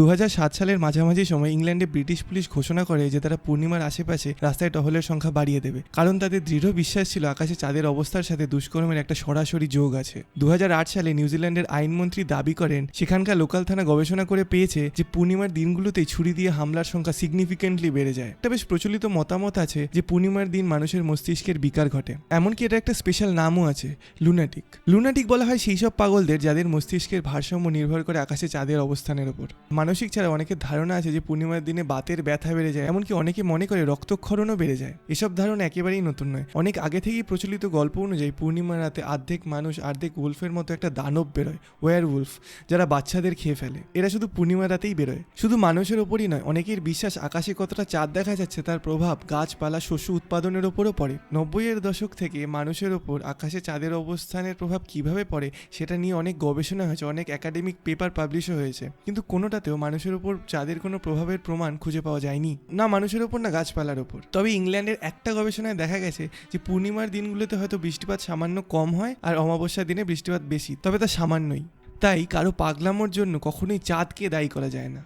দু হাজার সাত সালের মাঝামাঝি সময় ইংল্যান্ডে ব্রিটিশ পুলিশ ঘোষণা করে যে তারা পূর্ণিমার আশেপাশে রাস্তায় টহলের সংখ্যা বাড়িয়ে দেবে। কারণ তাদের দৃঢ় বিশ্বাস ছিল আকাশে চাঁদের অবস্থার সাথে দুষ্কর্মের একটা সরাসরি যোগ আছে। দু হাজার আট সালে নিউজিল্যান্ডের আইনমন্ত্রী দাবি করেন, সেখানকার লোকাল থানা গবেষণা করে পেয়েছে যে পূর্ণিমার দিনগুলোতেই ছুরি দিয়ে হামলার সংখ্যা সিগনিফিকেন্টলি বেড়ে যায়। একটা বেশ প্রচলিত মতামত আছে যে পূর্ণিমার দিন মানুষের মস্তিষ্কের বিকার ঘটে। এমনকি এটা একটা স্পেশাল নামও আছে লুনাটিক লুনাটিক বলা হয় সেই সব পাগলদের যাদের মস্তিষ্কের ভারসাম্য নির্ভর করে আকাশে চাঁদের অবস্থানের ওপর। মানসিক ছাড়া অনেকের ধারণা আছে যে পূর্ণিমার দিনে বাতের ব্যথা বেড়ে যায়, এমনকি অনেকে মনে করে রক্তক্ষরণও বেড়ে যায়। এসব ধারণা একেবারেই নতুন নয়। অনেক আগে থেকেই প্রচলিত গল্প অনুযায়ী পূর্ণিমার রাতে অর্ধেক মানুষ অর্ধেক উলফের মতো একটা দানব বেরোয় ওয়ার উলফ যারা বাচ্চাদের খেয়ে ফেলে। এরা শুধু পূর্ণিমার রাতেই বেরোয়। শুধু মানুষের ওপরই নয়, অনেকের বিশ্বাস আকাশে কতটা চাঁদ দেখা যাচ্ছে তার প্রভাব গাছপালা, শস্য উৎপাদনের ওপরও পড়ে। নব্বইয়ের দশক থেকে মানুষের ওপর আকাশে চাঁদের অবস্থানের প্রভাব কীভাবে পড়ে, সেটা নিয়ে অনেক গবেষণা হয়েছে, অনেক একাডেমিক পেপার পাবলিশও হয়েছে। কিন্তু কোনোটাতেও মানুষের ওপর চাঁদের কোনো প্রভাবের প্রমাণ খুঁজে পাওয়া যায়নি। না মানুষের ওপর না গাছপালার উপর। তবে ইংল্যান্ডের একটা গবেষণায় দেখা গেছে যে পূর্ণিমার দিনগুলোতে হয়তো বৃষ্টিপাত সামান্য কম হয় আর অমাবস্যার দিনে বৃষ্টিপাত বেশি, তবে তা সামান্যই। তাই কারও পাগলামোর জন্য কখনোই চাঁদকে দায়ী করা যায় না।